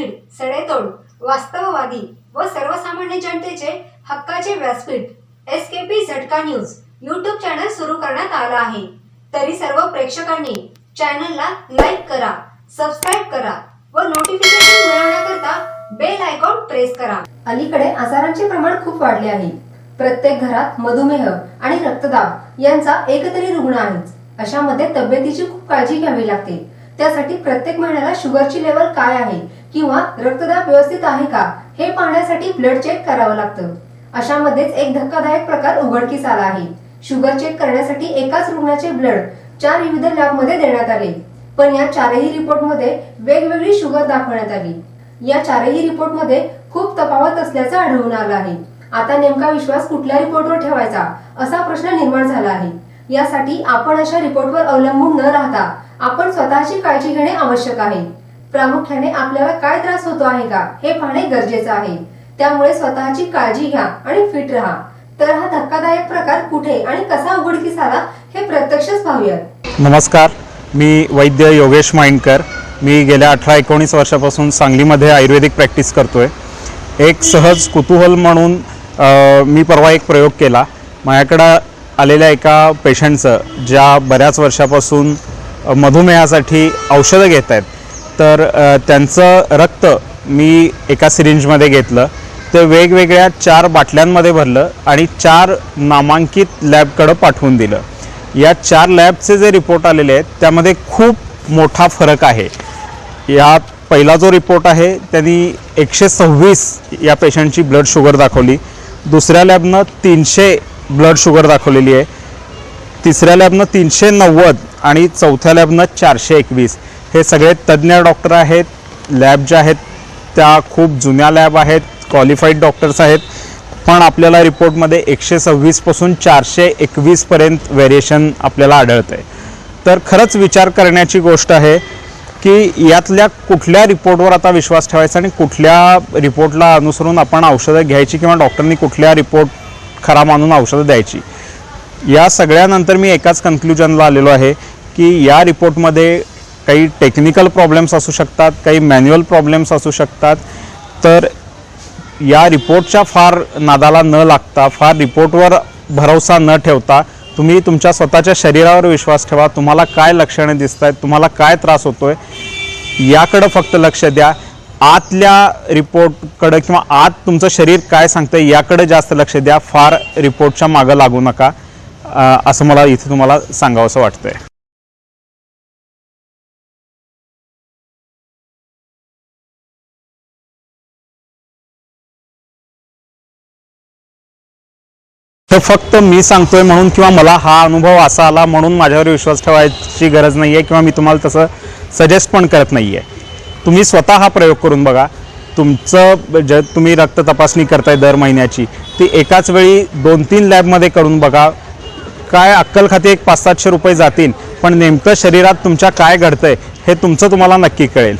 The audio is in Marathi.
भीड सडेतोड वास्तववादी व सर्वसामान्य जनतेचे हक्काचे व्यासपीठ. एस के पी झटका न्यूज यूट्यूब चॅनल सुरू करण्यात आला आहे. तरी सर्व प्रेक्षकांनी चॅनलला लाईक करा सबस्क्राईब करा व नोटिफिकेशन मिळवण्याकरता बेल आयकॉन प्रेस करा. अलीकडे आजारांचे प्रमाण खूप वाढले आहे. प्रत्येक घरात मधुमेह आणि रक्तदाब यांचा एकतरी रुग्ण आहेच अशामध्ये तब्येतीची खूप काळजी घ्यावी लागते. त्यासाठी प्रत्येक महिन्याला शुगरची लेवल काय आहे? किंवा रक्तदाब व्यवस्थित आहे का हे पाहण्यासाठी ब्लड चेक करावं लागतं. अशामध्येच एक धक्कादायक प्रकार उघडकीस आला आहे. शुगर चेक करण्यासाठी एकाच रुग्णाचे ब्लड चार विविध लॅबमध्ये देण्यात आले. पण या चारही रिपोर्टमध्ये वेगवेगळी शुगर दाखवण्यात आली. या चारही रिपोर्टमध्ये खूप तफावत असल्याचं आढळून आलं आहे. आता नेमका विश्वास कुठल्या रिपोर्टवर ठेवायचा असा प्रश्न निर्माण झाला आहे. यासाठी आपण अशा रिपोर्टवर अवलंबून न राहता आपण स्वतःची काळजी घेणे आवश्यक आहे. प्रामुख्याने आपल्याला काय त्रास होतो आहे का हे पाहणे गरजेचं आहे. त्यामुळे स्वतःची काळजी घ्या आणि फिट राहा. तर हा धक्कादायक प्रकार कुठे आणि कसा उघडकीस आला हे प्रत्यक्षच पाहूयात. नमस्कार मी वैद्य योगेश माइंडकर. मी गेल्या अठरा एकोणीस वर्षापासून सांगलीमध्ये आयुर्वेदिक प्रॅक्टिस करतोय. एक सहज कुतूहल म्हणून मी परवा एक प्रयोग केला. माझ्याकडं आलेल्या एका पेशंटचं ज्या बऱ्याच वर्षापासून मधुमेहासाठी औषधं घेत आहेत तर त्यांचं रक्त मी एका सिरिंजमध्ये घेतलं. ते वेगवेगळ्या चार बाटल्यांमध्ये भरलं आणि चार नामांकित लॅबकडं पाठवून दिलं. या चार लॅबचे जे रिपोर्ट आलेले आहेत त्यामध्ये खूप मोठा फरक आहे. यात पहिला जो रिपोर्ट आहे त्यांनी एकशे सव्वीस या पेशंटची ब्लड शुगर दाखवली. दुसऱ्या लॅबनं तीनशे ब्लड शुगर दाखवलेली आहे. तिसऱ्या लॅबनं तीनशे नव्वद आणि चौथ्या लॅबनं चारशे एकवीस. हे सगळे तज्ज्ञ डॉक्टर आहेत लॅब ज्या आहेत त्या खूप जुन्या लॅब आहेत क्वालिफाईड डॉक्टर्स आहेत. पण आपल्याला रिपोर्टमध्ये एकशे सव्वीसपासून चारशे एकवीसपर्यंत व्हेरिएशन आपल्याला आढळतं आहे तर खरंच विचार करण्याची गोष्ट आहे की यातल्या कुठल्या रिपोर्टवर आता विश्वास ठेवायचा आणि कुठल्या रिपोर्टला अनुसरून आपण औषधं घ्यायची किंवा डॉक्टरनी कुठल्या रिपोर्ट खरा मानून औषधं द्यायची. या सगळ्यानंतर मी एकाच कन्क्लुजनला आलेलो आहे की या रिपोर्टमध्ये काही टेक्निकल प्रॉब्लेम्स असू शकतात काही मॅन्युअल प्रॉब्लेम्स असू शकतात. तर या रिपोर्टच्या फार नादाला न लागता फार रिपोर्टवर भरोसा न ठेवता तुम्ही तुमच्या स्वतःच्या शरीरावर विश्वास ठेवा. तुम्हाला काय लक्षणे दिसत आहेत तुम्हाला काय त्रास होतो आहे याकडं फक्त लक्ष द्या. आतल्या रिपोर्टकडं किंवा आत तुमचं शरीर काय सांगतंय याकडे जास्त लक्ष द्या. फार रिपोर्टच्या मागं लागू नका. असं मला इथे तुम्हाला सांगावंसं आहे तर फक्त मी सांगतोय म्हणून किंवा मला हा अनुभव असा आला म्हणून माझ्यावर विश्वास ठेवायची गरज नाही आहे किंवा मी तुम्हाला तसं सजेस्ट पण करत नाही आहे तुम्ही स्वतः हा प्रयोग करून बघा. तुमचं जे तुम्ही रक्त तपासणी करताय दर महिन्याची. ती एकाच वेळी दोन तीन लॅबमध्ये करून बघा. काय अक्कल खाती एक पाच सातशे रुपये जातील. पण नेमकं शरीरात तुमच्या काय घडतंय हे तुमचं तुम्हाला नक्की कळेल.